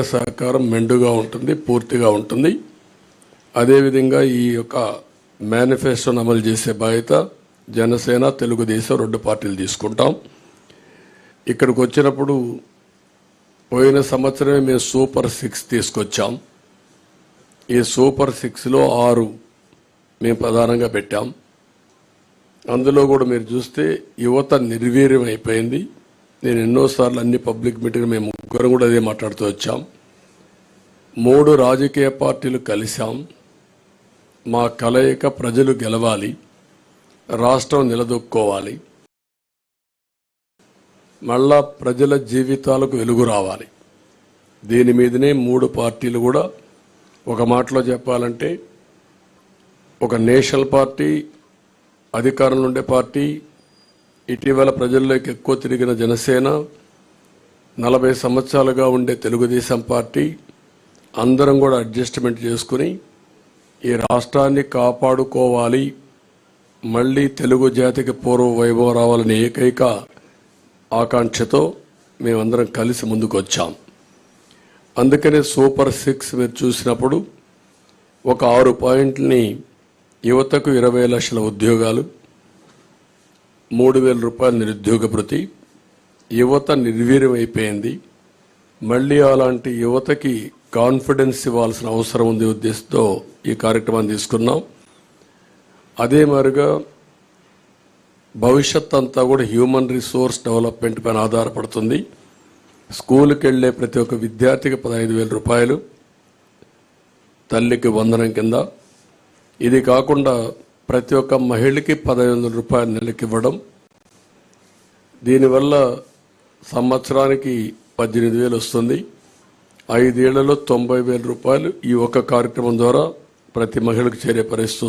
సహకారం మెండుగా ఉంటుంది పూర్తిగా ఉంటుంది. అదేవిధంగా ఈ యొక్క మేనిఫెస్టోను అమలు చేసే బాధ్యత జనసేన తెలుగుదేశం రెండు పార్టీలు తీసుకుంటాం. ఇక్కడికి వచ్చినప్పుడు పోయిన సంవత్సరమే మేము సూపర్ సిక్స్ తీసుకొచ్చాం. ఈ సూపర్ సిక్స్లో ఆరు మేము ప్రధానంగా పెట్టాం. అందులో కూడా మీరు చూస్తే యువత నిర్వీర్యం అయిపోయింది. నేను ఎన్నోసార్లు అన్ని పబ్లిక్ మీటింగ్ మేము ముగ్గురం కూడా అదే మాట్లాడుతూ వచ్చాం. మూడు రాజకీయ పార్టీలు కలిశాం. మా కలయిక ప్రజలు గెలవాలి. రాష్ట్రం నిలదొక్కోవాలి. మళ్ళా ప్రజల జీవితాలకు వెలుగు రావాలి. దీని మీదనే మూడు పార్టీలు కూడా ఒక మాటలో చెప్పాలంటే ఒక నేషనల్ పార్టీ అధికారంలో ఉండే పార్టీ ఇటీవల ప్రజల్లోకి ఎక్కువ తిరిగిన జనసేన నలభై సంవత్సరాలుగా ఉండే తెలుగుదేశం పార్టీ అందరం కూడా అడ్జస్ట్మెంట్ చేసుకుని ఈ రాష్ట్రాన్ని కాపాడుకోవాలి మళ్ళీ తెలుగు జాతికి పూర్వ వైభవం రావాలనే ఏకైక ఆకాంక్షతో మేమందరం కలిసి ముందుకు వచ్చాం అందుకనే సూపర్ సిక్స్ మీరు చూసినప్పుడు ఒక ఆరు పాయింట్ని యువతకు ఇరవై లక్షల ఉద్యోగాలు మూడు వేల రూపాయల నిరుద్యోగ భృతి యువత నిర్వీర్యం అయిపోయింది మళ్ళీ అలాంటి యువతకి కాన్ఫిడెన్స్ ఇవ్వాల్సిన అవసరం ఉంది ఉద్దేశంతో ఈ కార్యక్రమాన్ని తీసుకున్నాం. అదే మాదిరిగా భవిష్యత్ అంతా కూడా హ్యూమన్ రిసోర్స్ డెవలప్మెంట్ పైన ఆధారపడుతుంది. స్కూల్కి వెళ్ళే ప్రతి ఒక్క విద్యార్థికి పదహైదు వేల రూపాయలు. తల్లికి వందనం కింద. ఇది కాకుండా ప్రతి ఒక్క మహిళకి పదహైదు వందల రూపాయలు నెలకి ఇవ్వడం దీనివల్ల సంవత్సరానికి పద్దెనిమిది వేలు వస్తుంది. ఐదేళ్ళలో తొంభై వేల రూపాయలు ఈ ఒక్క కార్యక్రమం ద్వారా ప్రతి మహిళకు చేరే పరిస్థితి